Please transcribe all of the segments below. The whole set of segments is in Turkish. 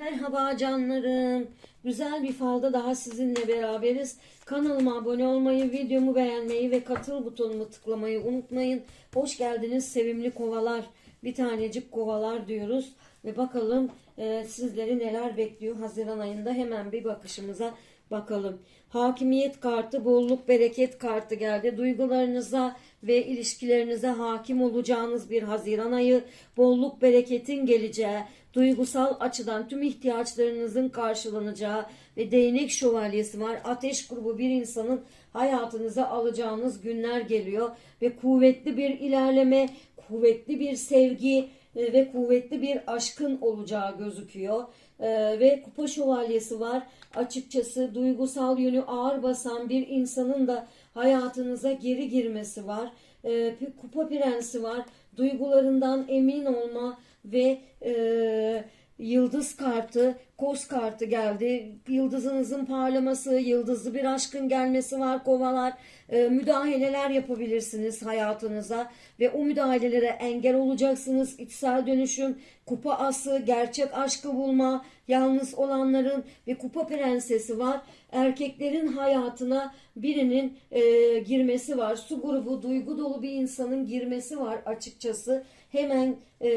Merhaba canlarım. Güzel bir falda daha sizinle beraberiz. Kanalıma abone olmayı, videomu beğenmeyi ve katıl butonumu tıklamayı unutmayın. Hoş geldiniz sevimli kovalar. Bir tanecik kovalar diyoruz. Ve bakalım e, sizleri neler bekliyor Haziran ayında. Hemen bir bakışımıza bakalım. Hakimiyet kartı, bolluk, bereket kartı geldi. Duygularınıza ve ilişkilerinize hakim olacağınız bir Haziran ayı. Bolluk, bereketin geleceği, duygusal açıdan tüm ihtiyaçlarınızın karşılanacağı ve değnek şövalyesi var. Ateş grubu bir insanın hayatınıza alacağınız günler geliyor ve kuvvetli bir ilerleme, kuvvetli bir sevgi e, ve kuvvetli bir aşkın olacağı gözüküyor. Ee, ve kupa şövalyesi var. Açıkçası duygusal yönü ağır basan bir insanın da hayatınıza geri girmesi var. Ee, kupa prensi var. Duygularından emin olma ve e, yıldız kartı, kos kartı geldi. Yıldızınızın parlaması, yıldızlı bir aşkın gelmesi var kovalar. E, müdahaleler yapabilirsiniz hayatınıza ve o müdahalelere engel olacaksınız. İçsel dönüşüm, kupa ası, gerçek aşkı bulma, yalnız olanların ve kupa prensesi var. Erkeklerin hayatına birinin e, girmesi var. Su grubu, duygu dolu bir insanın girmesi var açıkçası. Hemen e,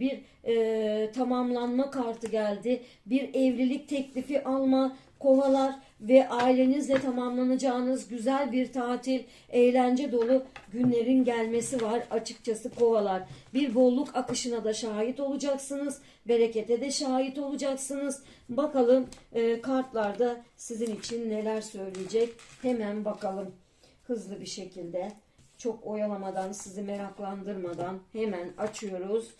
bir e, tamamlanma kartı geldi. Bir evlilik teklifi alma, kovalar ve ailenizle tamamlanacağınız güzel bir tatil, eğlence dolu günlerin gelmesi var açıkçası kovalar. Bir bolluk akışına da şahit olacaksınız, berekete de şahit olacaksınız. Bakalım e, kartlarda sizin için neler söyleyecek. Hemen bakalım hızlı bir şekilde. Çok oyalamadan, sizi meraklandırmadan hemen açıyoruz.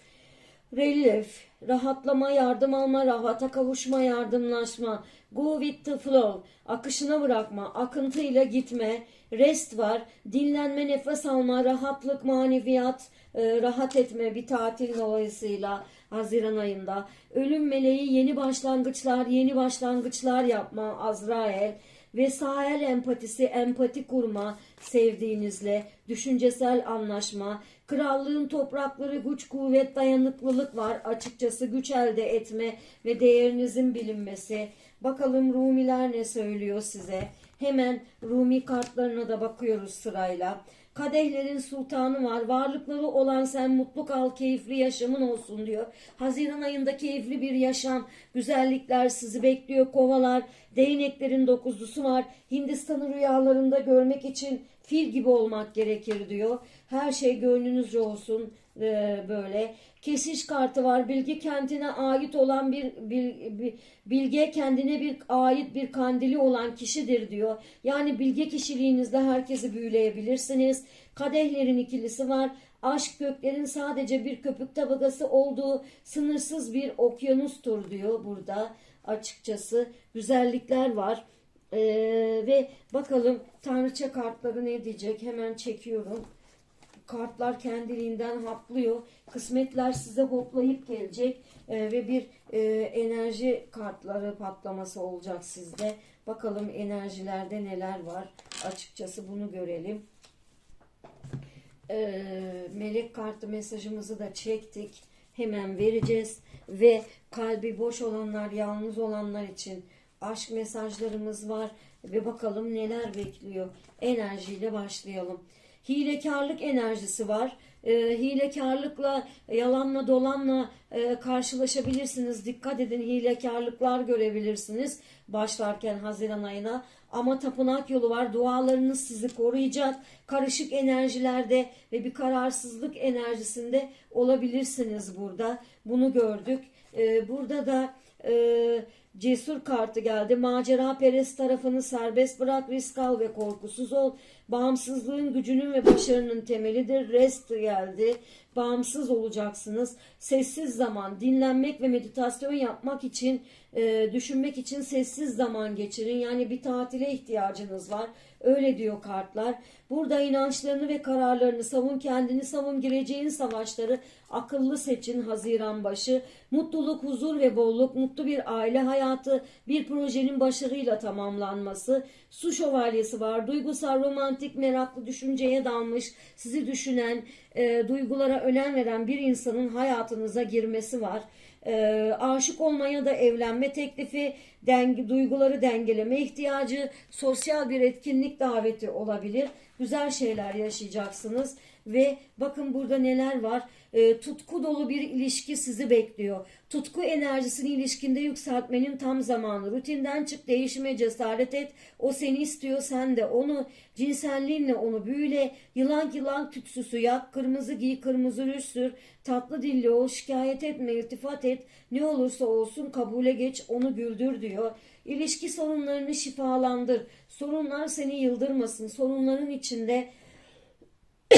Relief, rahatlama, yardım alma, rahata kavuşma, yardımlaşma. Go with the flow, akışına bırakma, akıntıyla gitme. Rest var, dinlenme, nefes alma, rahatlık, maneviyat, e, rahat etme bir tatil dolayısıyla Haziran ayında. Ölüm meleği, yeni başlangıçlar, yeni başlangıçlar yapma, Azrail ve sahil empatisi, empati kurma sevdiğinizle, düşüncesel anlaşma, krallığın toprakları güç, kuvvet, dayanıklılık var. Açıkçası güç elde etme ve değerinizin bilinmesi. Bakalım Rumiler ne söylüyor size? Hemen Rumi kartlarına da bakıyoruz sırayla. Kadehlerin sultanı var. Varlıkları olan sen mutlu kal, keyifli yaşamın olsun diyor. Haziran ayında keyifli bir yaşam, güzellikler sizi bekliyor. Kovalar, değneklerin dokuzlusu var. Hindistan'ı rüyalarında görmek için fil gibi olmak gerekir diyor. Her şey gönlünüzce olsun e, böyle. Kesiş kartı var. Bilgi kentine ait olan bir, bir, bir bilge kendine bir ait bir kandili olan kişidir diyor. Yani bilge kişiliğinizle herkesi büyüleyebilirsiniz. Kadehlerin ikilisi var. Aşk göklerin sadece bir köpük tabakası olduğu sınırsız bir okyanustur diyor burada açıkçası. Güzellikler var. Ee, ve bakalım tanrıça kartları ne diyecek? Hemen çekiyorum. Kartlar kendiliğinden haplıyor. Kısmetler size hoplayıp gelecek. Ee, ve bir e, enerji kartları patlaması olacak sizde. Bakalım enerjilerde neler var? Açıkçası bunu görelim. Ee, melek kartı mesajımızı da çektik. Hemen vereceğiz. Ve kalbi boş olanlar yalnız olanlar için aşk mesajlarımız var ve bakalım neler bekliyor. Enerjiyle başlayalım. Hilekarlık enerjisi var. E, hilekarlıkla, yalanla, dolanla e, karşılaşabilirsiniz. Dikkat edin hilekarlıklar görebilirsiniz başlarken Haziran ayına. Ama tapınak yolu var. Dualarınız sizi koruyacak. Karışık enerjilerde ve bir kararsızlık enerjisinde olabilirsiniz burada. Bunu gördük. E, burada da e, cesur kartı geldi. Macera perest tarafını serbest bırak, risk al ve korkusuz ol. Bağımsızlığın gücünün ve başarının temelidir. Rest geldi. Bağımsız olacaksınız. Sessiz zaman, dinlenmek ve meditasyon yapmak için, e, düşünmek için sessiz zaman geçirin. Yani bir tatile ihtiyacınız var. Öyle diyor kartlar. Burada inançlarını ve kararlarını savun, kendini savun, gireceğin savaşları akıllı seçin Haziran başı. Mutluluk, huzur ve bolluk, mutlu bir aile hayatı, bir projenin başarıyla tamamlanması. Su şövalyesi var. Duygusal, romantik, meraklı, düşünceye dalmış, sizi düşünen, e, duygulara önem veren bir insanın hayatınıza girmesi var. e, aşık olmaya da evlenme teklifi, denge, duyguları dengeleme ihtiyacı, sosyal bir etkinlik daveti olabilir. Güzel şeyler yaşayacaksınız ve bakın burada neler var. E, tutku dolu bir ilişki sizi bekliyor. Tutku enerjisini ilişkinde yükseltmenin tam zamanı. Rutinden çık, değişime cesaret et. O seni istiyor, sen de onu. Cinselliğinle onu büyüle. Yılan yılan tütsüsü yak. Kırmızı giy, kırmızı rüş sür. Tatlı dilli ol, şikayet etme, iltifat et. Ne olursa olsun kabule geç, onu güldür diyor. İlişki sorunlarını şifalandır. Sorunlar seni yıldırmasın. Sorunların içinde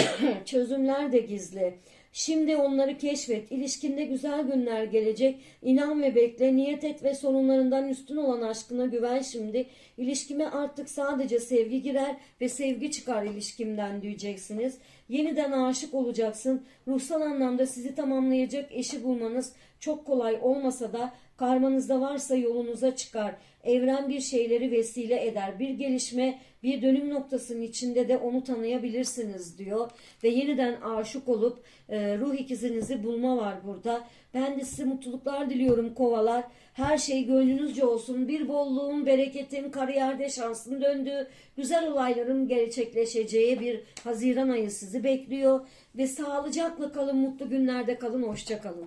çözümler de gizli. Şimdi onları keşfet. İlişkinde güzel günler gelecek. İnan ve bekle. Niyet et ve sorunlarından üstün olan aşkına güven şimdi. İlişkime artık sadece sevgi girer ve sevgi çıkar ilişkimden diyeceksiniz. Yeniden aşık olacaksın. Ruhsal anlamda sizi tamamlayacak eşi bulmanız çok kolay olmasa da karmanızda varsa yolunuza çıkar. Evren bir şeyleri vesile eder. Bir gelişme, bir dönüm noktasının içinde de onu tanıyabilirsiniz diyor. Ve yeniden aşık olup e, ruh ikizinizi bulma var burada. Ben de size mutluluklar diliyorum kovalar. Her şey gönlünüzce olsun. Bir bolluğun, bereketin, kariyerde şansın döndüğü, güzel olayların gerçekleşeceği bir Haziran ayı sizi bekliyor. Ve sağlıcakla kalın, mutlu günlerde kalın, hoşça kalın.